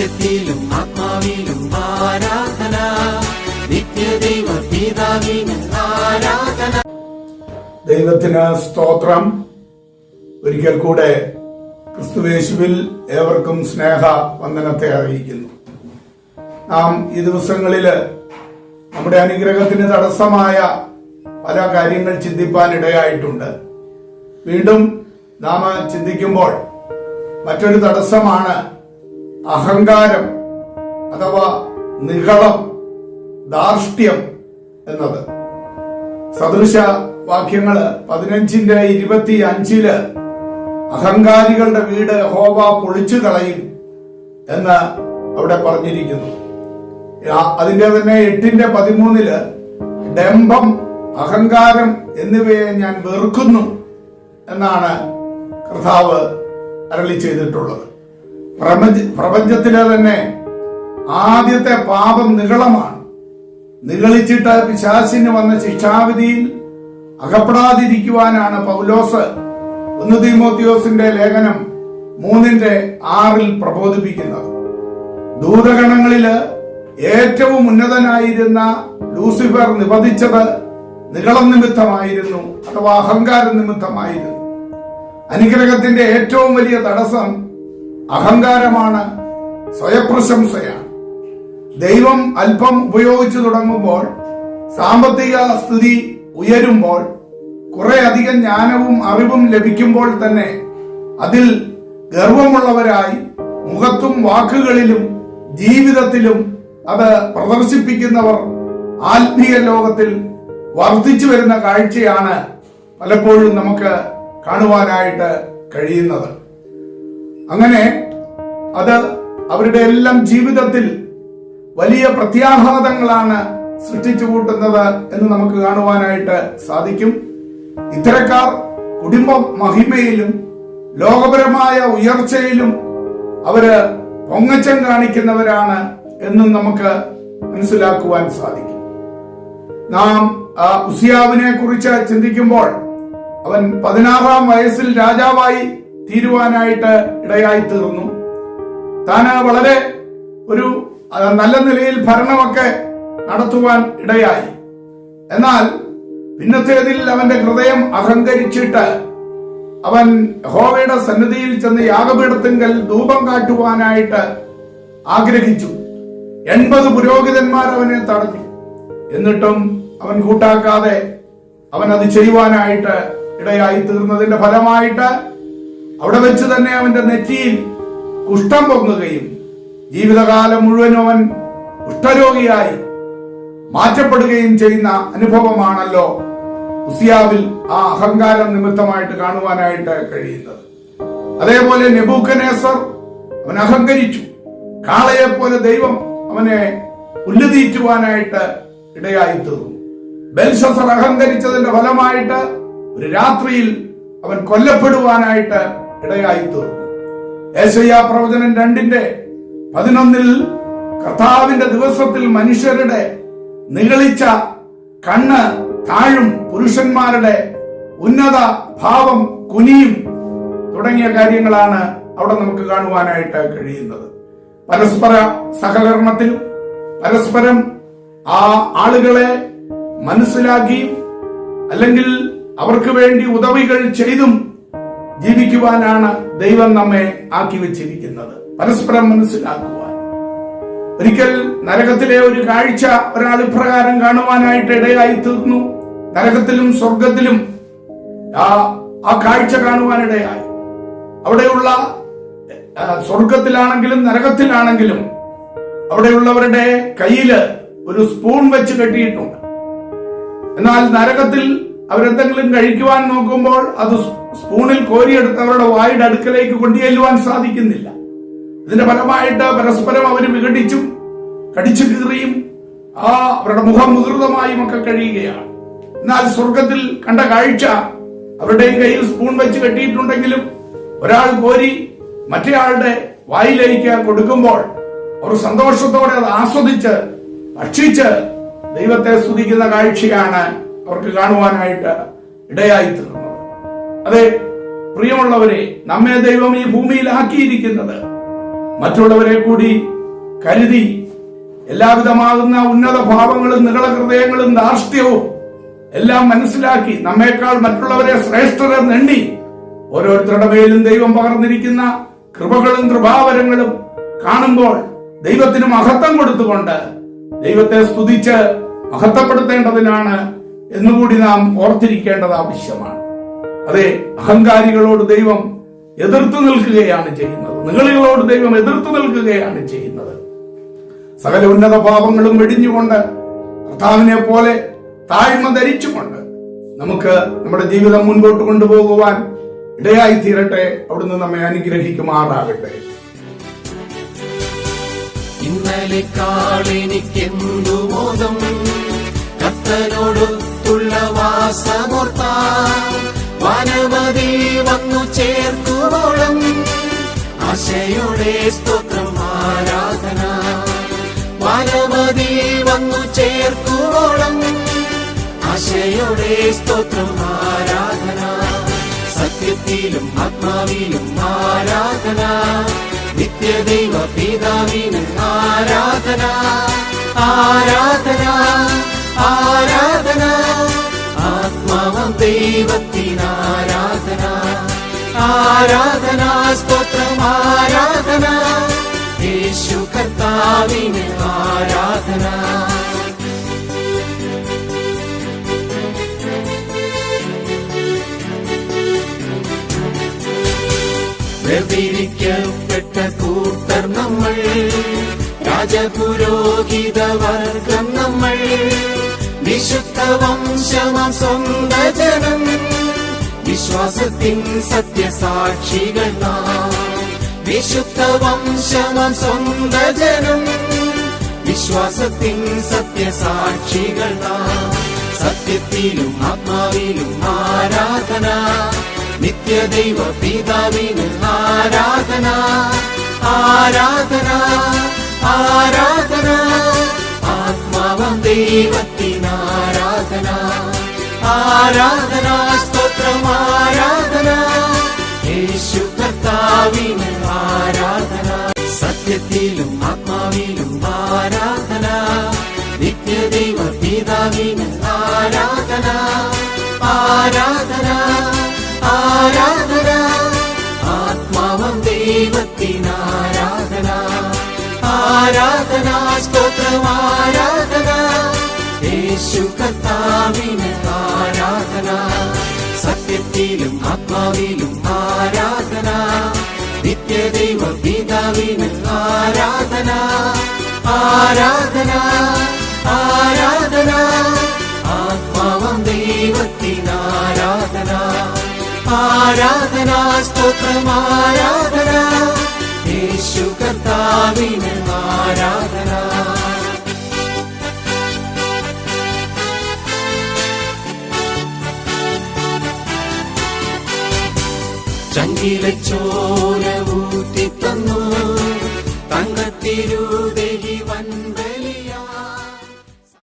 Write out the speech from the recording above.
സത്യത്തിലും ആത്മാവിലും ആരാധന. നിത്യദൈവ പിതാവിനും ആരാധന. ദൈവത്തിന് സ്തോത്രം. ഒരിക്കൽ കൂടെ ക്രിസ്തുവേശുവിൽ ഏവർക്കും സ്നേഹ വന്ദനത്തെ അറിയിക്കുന്നു. നാം ഈ ദിവസങ്ങളിൽ നമ്മുടെ അനുഗ്രഹത്തിന് തടസ്സമായ പല കാര്യങ്ങൾ ചിന്തിപ്പാൻ ഇടയായിട്ടുണ്ട്. വീണ്ടും നാം ചിന്തിക്കുമ്പോൾ മറ്റൊരു തടസ്സമാണ് അഹങ്കാരം അഥവാ നിഹളം ധാർഷ്ട്യം എന്നത്. സദൃശ വാക്യങ്ങൾ പതിനഞ്ചിന്റെ ഇരുപത്തി അഞ്ചിൽ അഹങ്കാരികളുടെ വീട് ഹോവ പൊളിച്ചു കളയും എന്ന് അവിടെ പറഞ്ഞിരിക്കുന്നു. അതിന്റെ തന്നെ എട്ടിന്റെ പതിമൂന്നിൽ ഡംഭം അഹങ്കാരം എന്നിവയെ ഞാൻ വെറുക്കുന്നു എന്നാണ് കർത്താവ് അരളി ചെയ്തിട്ടുള്ളത്. പ്രപഞ്ചത്തിലെ തന്നെ ആദ്യത്തെ പാപം നികളമാണ് നിഗളിച്ചിട്ട് പിശാസിന് വന്ന ശിക്ഷാവിധിയിൽ അകപ്പെടാതിരിക്കുവാനാണ് പൗലോസ്. ഒന്ന് തീമോത്തിയോസിന്റെ ലേഖനം മൂന്നിന്റെ ആറിൽ പ്രബോധിപ്പിക്കുന്നത്. ദൂതഗണങ്ങളിൽ ഏറ്റവും ഉന്നതനായിരുന്ന ലൂസിഫർ നിബന്ധിച്ചത് നികളം നിമിത്തമായിരുന്നു അഥവാ അഹങ്കാര നിമിത്തമായിരുന്നു. അനുഗ്രഹത്തിന്റെ ഏറ്റവും വലിയ തടസ്സം അഹങ്കാരമാണ് സ്വയപ്രശംസയാണ്. ദൈവം അല്പം ഉപയോഗിച്ചു തുടങ്ങുമ്പോൾ സാമ്പത്തിക സ്ഥിതി ഉയരുമ്പോൾ കുറെ അധികം ജ്ഞാനവും അറിവും ലഭിക്കുമ്പോൾ തന്നെ അതിൽ ഗർവമുള്ളവരായി മുഖത്തും വാക്കുകളിലും ജീവിതത്തിലും അത് പ്രദർശിപ്പിക്കുന്നവർ ആത്മീയ ലോകത്തിൽ വർദ്ധിച്ചു വരുന്ന കാഴ്ചയാണ് പലപ്പോഴും നമുക്ക് കാണുവാനായിട്ട് കഴിയുന്നത്. അങ്ങനെ അത് അവരുടെ എല്ലാം ജീവിതത്തിൽ വലിയ പ്രത്യാഘാതങ്ങളാണ് സൃഷ്ടിച്ചു കൂട്ടുന്നത് എന്ന് നമുക്ക് കാണുവാനായിട്ട് സാധിക്കും. ഇത്തരക്കാർ കുടുംബ മഹിമയിലും ലോകപരമായ ഉയർച്ചയിലും അവർ പൊങ്ങച്ചം കാണിക്കുന്നവരാണ് എന്നും നമുക്ക് മനസ്സിലാക്കുവാൻ സാധിക്കും. നാം ഉസിയാവിനെ കുറിച്ച് ചിന്തിക്കുമ്പോൾ അവൻ പതിനാറാം വയസ്സിൽ രാജാവായി തീരുവാനായിട്ട് ഇടയായി തീർന്നു താൻ വളരെ ഒരു നല്ല നിലയിൽ ഭരണമൊക്കെ നടത്തുവാൻ ഇടയായി. എന്നാൽ പിന്നത്തേതിൽ അവന്റെ ഹൃദയം അഹങ്കരിച്ചിട്ട് അവൻ ഹോവയുടെ സന്നിധിയിൽ ചെന്ന് യാഗപീഠത്തിങ്കൽ ധൂപം കാട്ടുവാനായിട്ട് ആഗ്രഹിച്ചു. എൺപത് പുരോഹിതന്മാർ അവനെ തടഞ്ഞു. എന്നിട്ടും അവൻ കൂട്ടാക്കാതെ അവൻ അത് ചെയ്യുവാനായിട്ട് ഇടയായി തീർന്നതിന്റെ ഫലമായിട്ട് അവിടെ വെച്ച് തന്നെ അവന്റെ നെറ്റിയിൽ കുഷ്ഠം പൊങ്ങുകയും ജീവിതകാലം മുഴുവനും അവൻ കുഷ്ഠരോഗിയായി മാറ്റപ്പെടുകയും ചെയ്യുന്ന അനുഭവമാണല്ലോ ഉസിയാവിൽ ആ അഹങ്കാരം നിമിത്തമായിട്ട് കാണുവാനായിട്ട് കഴിയുന്നത്. അതേപോലെ നെബൂക്കനേസർ അവൻ അഹങ്കരിച്ചു. കാളയെ പോലെ ദൈവം അവനെ ഉല്ലുതീറ്റുവാനായിട്ട് ഇടയായി തീർന്നു. ബെൽഷസർ അഹങ്കരിച്ചതിന്റെ ഫലമായിട്ട് ഒരു രാത്രിയിൽ അവൻ കൊല്ലപ്പെടുവാനായിട്ട് ഇടയായി തീർന്നു ഏശയ്യ പ്രവചനം രണ്ടിന്റെ പതിനൊന്നിൽ കർത്താവിന്റെ ദിവസത്തിൽ മനുഷ്യരുടെ നിഗളിച്ച കണ്ണ് താഴും പുരുഷന്മാരുടെ ഉന്നത ഭാവം കുനിയും തുടങ്ങിയ കാര്യങ്ങളാണ് അവിടെ നമുക്ക് കാണുവാനായിട്ട് കഴിയുന്നത്. പരസ്പര സഹകരണത്തിലും പരസ്പരം ആ ആളുകളെ മനസ്സിലാക്കിയും അല്ലെങ്കിൽ അവർക്ക് വേണ്ടി ഉദവികൾ ചെയ്തും ജീവിക്കുവാനാണ് ദൈവം നമ്മെ ആക്കി വെച്ചിരിക്കുന്നത്. പരസ്പരം മനസ്സിലാക്കുവാൻ. ഒരിക്കൽ നരകത്തിലെ ഒരു കാഴ്ച ഒരാൾ ഇപ്രകാരം കാണുവാനായിട്ട് ഇടയായി തീർന്നു. നരകത്തിലും സ്വർഗത്തിലും ആ ആ കാഴ്ച കാണുവാനിടയായി അവിടെയുള്ള സ്വർഗത്തിലാണെങ്കിലും നരകത്തിലാണെങ്കിലും അവിടെയുള്ളവരുടെ കയ്യിൽ ഒരു സ്പൂൺ വെച്ച് കെട്ടിയിട്ടുണ്ട്. എന്നാൽ നരകത്തിൽ അവരെന്തെങ്കിലും കഴിക്കുവാൻ നോക്കുമ്പോൾ അത് സ്പൂണിൽ കോരിയെടുത്ത് അവരുടെ വായുടെ അടുക്കലേക്ക് കൊണ്ടുചെല്ലുവാൻ സാധിക്കുന്നില്ല. ഇതിന്റെ ഫലമായിട്ട് പരസ്പരം അവർ വിഘടിച്ചും കടിച്ചു കീറിയും ആ അവരുടെ മുഖം മുഹൃതമായും ഒക്കെ കഴിയുകയാണ്. എന്നാൽ സ്വർഗത്തിൽ കണ്ട കാഴ്ച അവരുടെയും കയ്യിൽ സ്പൂൺ വെച്ച് കെട്ടിയിട്ടുണ്ടെങ്കിലും ഒരാൾ കോരി മറ്റേയാളുടെ വായിലേക്ക് കൊടുക്കുമ്പോൾ അവർ സന്തോഷത്തോടെ അത് ആസ്വദിച്ച് ഭക്ഷിച്ച് ദൈവത്തെ സ്തുതിക്കുന്ന കാഴ്ചയാണ് അവർക്ക് കാണുവാനായിട്ട് ഇടയായി തീർന്നത് അതെ പ്രിയമുള്ളവരെ നമ്മെ ദൈവം ഈ ഭൂമിയിൽ ആക്കിയിരിക്കുന്നത്. മറ്റുള്ളവരെ കൂടി കരുതി എല്ലാവിധമാകുന്ന ഉന്നത ഭാവങ്ങളും നികള ഹൃദയങ്ങളും ധാർഷ്ട്യവും എല്ലാം മനസ്സിലാക്കി നമ്മേക്കാൾ മറ്റുള്ളവരെ ശ്രേഷ്ഠരെ എണ്ണി ഓരോരുത്തരുടെ മേലും ദൈവം പകർന്നിരിക്കുന്ന കൃപകളും കൃപാവരങ്ങളും കാണുമ്പോൾ ദൈവത്തിന് മഹത്വം കൊടുത്തുകൊണ്ട് ദൈവത്തെ സ്തുതിച്ച് മഹത്വപ്പെടുത്തേണ്ടതിനാണ് എന്നുകൂടി നാം ഓർത്തിരിക്കേണ്ടത് ആവശ്യമാണ്. അതെ അഹങ്കാരികളോട് ദൈവം എതിർത്തു നിൽക്കുകയാണ് ചെയ്യുന്നത്. നിങ്ങളികളോട് ദൈവം എതിർത്തു നിൽക്കുകയാണ് ചെയ്യുന്നത്. സകല ഉന്നത പാപങ്ങളും വെടിഞ്ഞുകൊണ്ട് കർത്താവിനെ പോലെ താഴ്മ ധരിച്ചുകൊണ്ട് നമുക്ക് നമ്മുടെ ജീവിതം മുൻപോട്ട് കൊണ്ടുപോകുവാൻ ഇടയായി തീരട്ടെ. അവിടുന്ന് നമ്മെ അനുഗ്രഹിക്കുമാറാകട്ടെ. ഇന്നലെക്കാളെനിക്കെന്തു മോദം സ്തോത്രം ആരാധന വനമതി വന്നു ചേർക്കുവോളം ആശയുടെ സ്തോത്രം ആരാധന സത്യത്തിലും ആത്മാവിലും ആരാധന. നിത്യദൈവ പിതാവിന് ആരാധന. ആരാധന ആരാധന. ആത്മാവം ദൈവത്തിനാരാധന. ആരാധന സ്തോത്രം ആരാധന. യേശു കർത്താവിന് ആരാധന. വേർതിരിക്കപ്പെട്ട കൂട്ടർ നമ്മൾ രാജപുരോഹിത വർഗം നമ്മൾ വിശുദ്ധ വംശമ സ്വന്തജനം വിശ്വാസത്തിൻ സത്യസാക്ഷികൾ നാം. വിശുദ്ധ വംശമം സ്വന്ത ജനം വിശ്വാസത്തിൻ സത്യസാക്ഷികൾ സത്യത്തിലും ആത്മാവിലും ആരാധന. നിത്യദൈവ പിതാവിന് ആരാധന. ആരാധന ആരാധന. ആത്മാവം ദൈവത്തിനാരാധന ആരാധന സ്തോത്രം ആരാധന. യേശു കർത്താവിന് സത്യത്തിലും ആത്മാവിലും ആരാധന. നിത്യദൈവ പിതാവിന് ആരാധന. ആരാധന ആരാധന. ആത്മാവം ദൈവത്തിന് ആരാധന. ആരാധന സ്തോത്രം ആരാധന. യേശു കർത്താവിന് ആരാധന. സത്യത്തിലും ആത്മാവിലും ആരാധന. നിത്യദൈവ പിതാവിന് ആരാധന ആരാധന ആരാധന. ആത്മാവം ദൈവത്തിന് ആരാധന ആരാധന സ്തോത്രം ആരാധന. യേശു കർത്താവിന് ആരാധന. ചങ്കിലെ തങ്കത്തിരുതെഹി വൻപ